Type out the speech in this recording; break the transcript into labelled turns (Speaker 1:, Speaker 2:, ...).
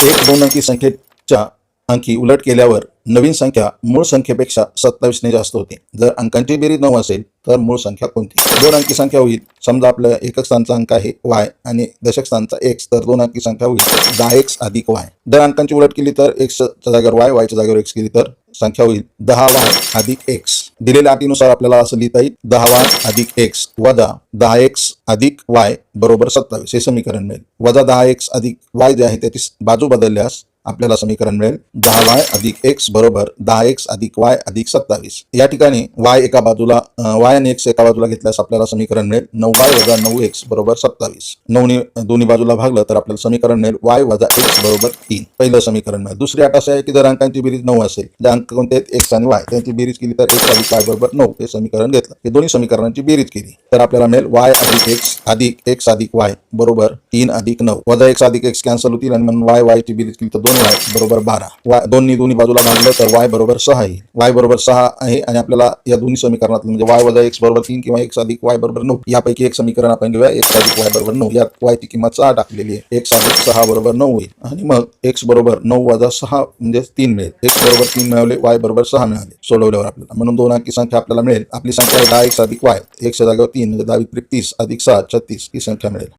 Speaker 1: एक दोन अंकी संख्येच्या अंकी उलट केल्यावर नवीन संख्या मूळ संख्येपेक्षा सत्तावीसने जास्त होते. जर अंकांची बेरीज नऊ असेल तर मूळ संख्या कोणती? दोन अंकी संख्या होईल. समजा आपलं एकक स्थानचा अंक आहे वाय आणि दशक स्थानचा एक्स तर दोन अंकी संख्या होईल. दहा एक्स अधिक वाय. जर अंकांची उलट केली तर एक्सच्या जागेवर वाय वायच्या जागेवर एक्स केली तर संख्या होईल दहा वाय अधिक एक्स. दिलेल्या अटीनुसार आपल्याला असं लिहिता येईल दहा वाय अधिक एक्स वजा दहा एक्स अधिक वाय बरोबर सत्तावीस. हे समीकरण मिळेल. वजा दहा एक्स अधिक वाय जे आहे त्याची बाजू बदलल्यास आपल्याला समीकरण मिळेल. दहा वाय अधिक एक्स बरोबर दहा एक्स अधिक वाय अधिक सत्तावीस. या ठिकाणी वाय एका बाजूला वाय आणि एक्स एका बाजूला घेतल्यास आपल्याला समीकरण मिळेल. नऊ वाय वजा नऊ एक्स बरोबर सत्तावीस. नऊनी दोन्ही बाजूला भागलं तर आपल्याला समीकरण मिळेल. वाय वजा एक्स बरोबर तीन. पहिलं समीकरण मिळेल. दुसरी अट असे आहे की जर अंकांची बेरीज नऊ असेल जे अंक कोणते? आहेत एक्स आणि वाय. त्यांची बेरीज केली तर एक्स अधिक वाय बरोबर नऊ. हे समीकरण घेतलं. हे दोन्ही समीकरणांची बेरीज केली. तर आपल्याला मिळेल वाय अधिक एक्स अधिक एक्स अधिक वाय बरोबर तीन अधिक नऊ. वजा एक्स अधिक एक्स कॅन्सल होतील आणि म्हणून वाय वाय ची बेरीज केली तर दोन वाय बरोबर बारा. वाय दोन्ही दोन्ही बाजूला भागलं तर वाय बरोबर सहा येईल. वाय बरोबर सहा आहे आणि आपल्याला या दोन्ही समीकरणात म्हणजे वाय वजा एक्स बरोबर तीन किंवा एक्स अधिक वाय बरोबर नऊ यापैकी एक समीकरण आपण घेऊया. एक्स अधिक वाय बरोबर नऊ. यात वायची किंमत सहा टाकलेली आहे. एक्स अधिक सहा बरोबर नऊ होईल आणि मग एक्स बरोबर नऊ वजा सहा म्हणजे तीन मिळेल. एक्स बरोबर तीन मिळवले वाय बरोबर सहा मिळाले. सोडवल्यावर आपल्याला. म्हणून दोन अंकी संख्या आपल्याला मिळेल. आपली संख्या दहा एक्स अधिक वाय. एकशे जागेवर तीन म्हणजे दहा त्रिक तीस अधिक सहा छत्तीस ही संख्या मिळेल